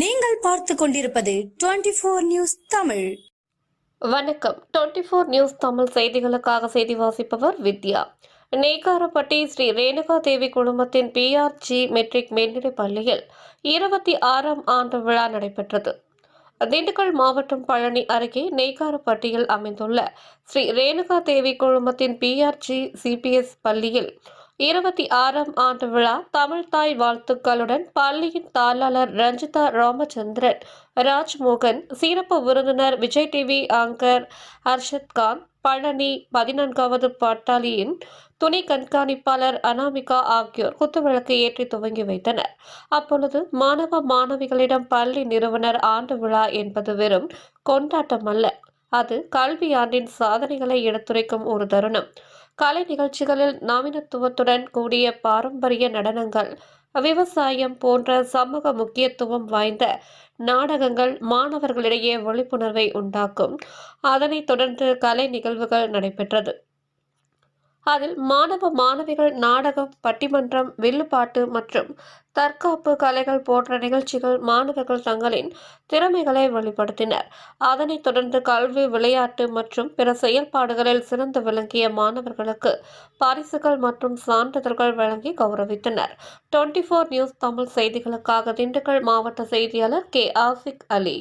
நீங்கள் பார்த்து கொண்டிருப்பது டுவெண்டி போர் நியூஸ் தமிழ். வணக்கம். டுவெண்ட்டி ஃபோர் நியூஸ் தமிழ் செய்திகளுக்காக செய்தி வாசிப்பவர் வித்யா. நெய்காரப்பட்டி ஸ்ரீ ரேணுகா தேவி குழுமத்தின் பிஆர்ஜி மெட்ரிக் மேல்நிலைப் பள்ளியில் இருபத்தி ஆறாம் ஆண்டு விழா நடைபெற்றது. திண்டுக்கல் மாவட்டம் பழனி அருகே நெய்காரப்பட்டியில் அமைந்துள்ள ஸ்ரீ ரேணுகா தேவி குழுமத்தின் பிஆர்ஜி சிபிஎஸ் பள்ளியில் இருபத்தி ஆறாம் ஆண்டு விழா தமிழ் தாய் வாழ்த்துக்களுடன் பள்ளியின் தாளாளர் ரஞ்சிதா ராமச்சந்திரன் ராஜ்மோகன் சிறப்பு விருந்தினர் விஜய் டிவி ஆங்கர் ஹர்ஷத் கான் பழனி பதினான்காவது பட்டாளியின் துணை கண்காணிப்பாளர் அனாமிகா ஆகியோர் குத்துவிளக்கு ஏற்றி துவங்கி வைத்தனர். அப்பொழுது மாணவ மாணவிகளிடம் பள்ளி நிறுவனர் ஆண்டு விழா என்பது வெறும் கொண்டாட்டம் அல்ல அது கல்வியாண்டின் சாதனைகளை எடுத்துரைக்கும் ஒரு தருணம். கலை நிகழ்ச்சிகளில் நவீனத்துவத்துடன் கூடிய பாரம்பரிய நடனங்கள் விவசாயம் போன்ற சமூக முக்கியத்துவம் வாய்ந்த நாடகங்கள் மாணவர்களிடையே விழிப்புணர்வை உண்டாக்கும். அதனைத் தொடர்ந்து கலை நிகழ்வுகள் நடைபெற்றது. அதில் மாணவ மாணவிகள் நாடகம் பட்டிமன்றம் வில்லுப்பாட்டு மற்றும் தற்காப்பு கலைகள் போன்ற நிகழ்ச்சிகள் மாணவர்கள் தங்களின் திறமைகளை வெளிப்படுத்தினர். அதனைத் தொடர்ந்து கல்வி விளையாட்டு மற்றும் பிற செயல்பாடுகளில் சிறந்து விளங்கிய மாணவர்களுக்கு பரிசுகள் மற்றும் சான்றிதழ்கள் வழங்கி கௌரவித்தனர். டுவெண்ட்டி ஃபோர் நியூஸ் தமிழ் செய்திகளுக்காக திண்டுக்கல் மாவட்ட செய்தியாளர் கே ஆசிக் அலி.